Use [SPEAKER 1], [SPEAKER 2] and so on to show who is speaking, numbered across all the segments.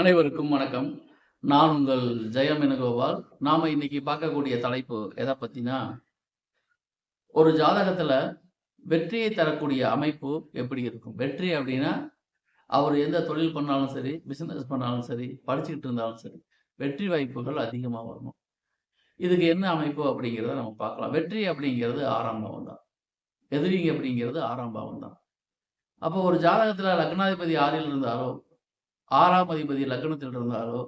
[SPEAKER 1] அனைவருக்கும் வணக்கம். நான் உங்கள் ஜெயம் வேணுகோபால். நாம இன்னைக்கு பார்க்கக்கூடிய தலைப்பு எதை பத்தினா ஒரு ஜாதகத்துல வெற்றியை தரக்கூடிய அமைப்பு எப்படி இருக்கும்? வெற்றி அப்படின்னா அவர் எந்த தொழில் பண்ணாலும் சரி பிசினஸ் பண்ணாலும் சரி படிச்சுக்கிட்டு இருந்தாலும் சரி வெற்றி வாய்ப்புகள் அதிகமாக வரணும் இதுக்கு என்ன அமைப்பு அப்படிங்கிறத நம்ம பார்க்கலாம். வெற்றி அப்படிங்கிறது ஆறாம் பாவம் தான். எதிரிங்க அப்படிங்கிறது ஆறாம் பாவம் தான். அப்போ ஒரு ஜாதகத்துல லக்னாதிபதி ஆறில் இருந்தாலோ ஆறாம் அதிபதி லக்னத்தில் இருந்தாரோ?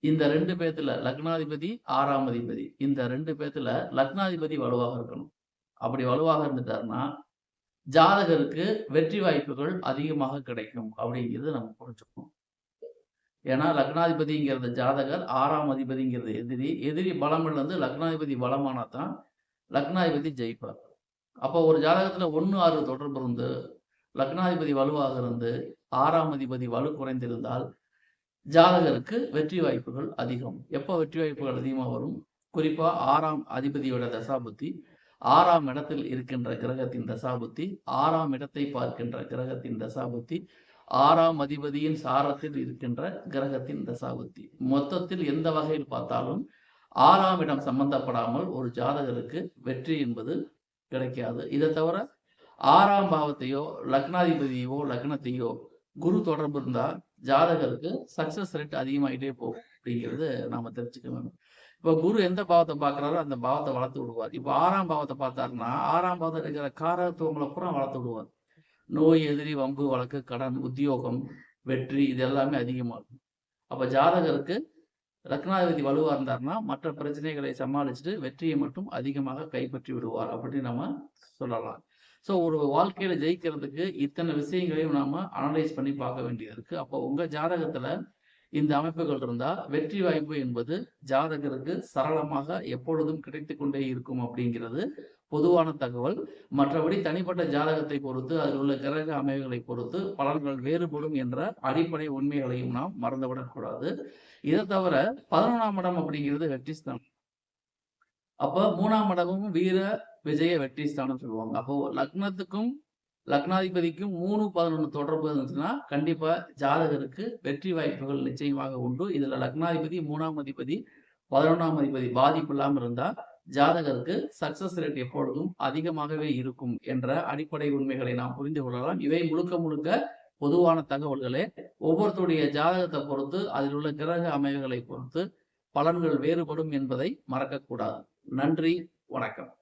[SPEAKER 1] இந்த ரெண்டு பேத்துல லக்னாதிபதி ஆறாம் அதிபதி. இந்த ரெண்டு பேத்துல லக்னாதிபதி வலுவாக இருக்கணும். அப்படி வலுவாக இருந்துட்டாருன்னா ஜாதகருக்கு வெற்றி வாய்ப்புகள் அதிகமாக கிடைக்கும் அப்படிங்கிறது நம்ம புரிஞ்சுக்கணும். ஏன்னா லக்னாதிபதிங்கிறது ஜாதகர் ஆறாம் அதிபதிங்கிறது எதிரி. எதிரி பலம் இழந்து லக்னாதிபதி பலமானா தான் லக்னாதிபதி ஜெயிப்பார். அப்போ ஒரு ஜாதகத்துல ஒன்று ஆறு தொடர்பு இருந்து லக்னாதிபதி வலுவாக இருந்து ஆறாம் அதிபதி வலு குறைந்திருந்தால் ஜாதகருக்கு வெற்றி வாய்ப்புகள் அதிகம். எப்போ வெற்றி வாய்ப்புகள் அதிகமாக வரும்? குறிப்பா ஆறாம் அதிபதியோட தசாபுத்தி ஆறாம் இடத்தில் இருக்கின்ற கிரகத்தின் தசாபுத்தி ஆறாம் இடத்தை பார்க்கின்ற கிரகத்தின் தசாபுத்தி ஆறாம் அதிபதியின் சாரத்தில் இருக்கின்ற கிரகத்தின் தசாபுத்தி. மொத்தத்தில் எந்த வகையில் பார்த்தாலும் ஆறாம் இடம் சம்பந்தப்படாமல் ஒரு ஜாதகருக்கு வெற்றி என்பது கிடைக்காது. இதை தவிர ஆறாம் பாவத்தையோ லக்னாதிபதியோ லக்னத்தையோ குரு தொடர்பு இருந்தா ஜாதகருக்கு சக்சஸ் ரேட் அதிகமாயிட்டே போகும் அப்படிங்கிறது நாம தெரிஞ்சுக்க வேணும் இப்போ குரு எந்த பாவத்தை பார்க்குறாரோ அந்த பாவத்தை வளர்த்து விடுவார். இப்போ ஆறாம் பாவத்தை பார்த்தாருன்னா ஆறாம் பாவத்தில் இருக்கிற காரத்துவங்களை பூரா வளர்த்து விடுவார். நோய் எதிரி வம்பு வழக்கு கடன் உத்தியோகம் வெற்றி இது எல்லாமே அதிகமாகும். அப்போ ஜாதகருக்கு லக்னாதிபதி வலுவாக இருந்தார்னா மற்ற பிரச்சனைகளை சமாளிச்சுட்டு வெற்றியை மட்டும் அதிகமாக கைப்பற்றி விடுவார் அப்படின்னு நம்ம சொல்லலாம். ஸோ ஒரு வாழ்க்கையில ஜெயிக்கிறதுக்கு இத்தனை விஷயங்களையும் நாம அனலைஸ் பண்ணி பார்க்க வேண்டியது இருக்கு. அப்போ உங்க ஜாதகத்துல இந்த அமைப்புகள் இருந்தா வெற்றி வாய்ப்பு என்பது ஜாதகருக்கு சரளமாக எப்பொழுதும் கிடைத்து கொண்டே இருக்கும் அப்படிங்கிறது பொதுவான தகவல். மற்றபடி தனிப்பட்ட ஜாதகத்தை பொறுத்து அதில் உள்ள கிரக அமைவுகளை பொறுத்து பலன்கள் வேறுபடும் என்ற அடிப்படை உண்மைகளையும் நாம் மறந்துவிடக்கூடாது. இதை தவிர பதினொன்றாம் இடம் அப்படிங்கிறது வெற்றி ஸ்தானம் அப்ப மூணாம் இடமும் வீர விஜய வெற்றி ஸ்தானம் சொல்லுவாங்க. அப்போ லக்னத்துக்கும் லக்னாதிபதிக்கும் மூணு பதினொன்று தொடர்பு இருந்துச்சுன்னா கண்டிப்பா ஜாதகருக்கு வெற்றி வாய்ப்புகள் நிச்சயமாக உண்டு. இதுல லக்னாதிபதி மூணாம் அதிபதி பதினொன்றாம் அதிபதி பாதிப்பு இல்லாமல் இருந்தா ஜாதகருக்கு சக்சஸ் ரேட் எப்பொழுதும் அதிகமாகவே இருக்கும் என்ற அடிப்படை உண்மைகளை நாம் புரிந்து கொள்ளலாம். இவை முழுக்க முழுக்க பொதுவான தகவல்களே. ஒவ்வொருத்தருடைய ஜாதகத்தை பொறுத்து அதில் உள்ள கிரக அமைவுகளை பொறுத்து பலன்கள் வேறுபடும் என்பதை மறக்கக்கூடாது. நன்றி வணக்கம்.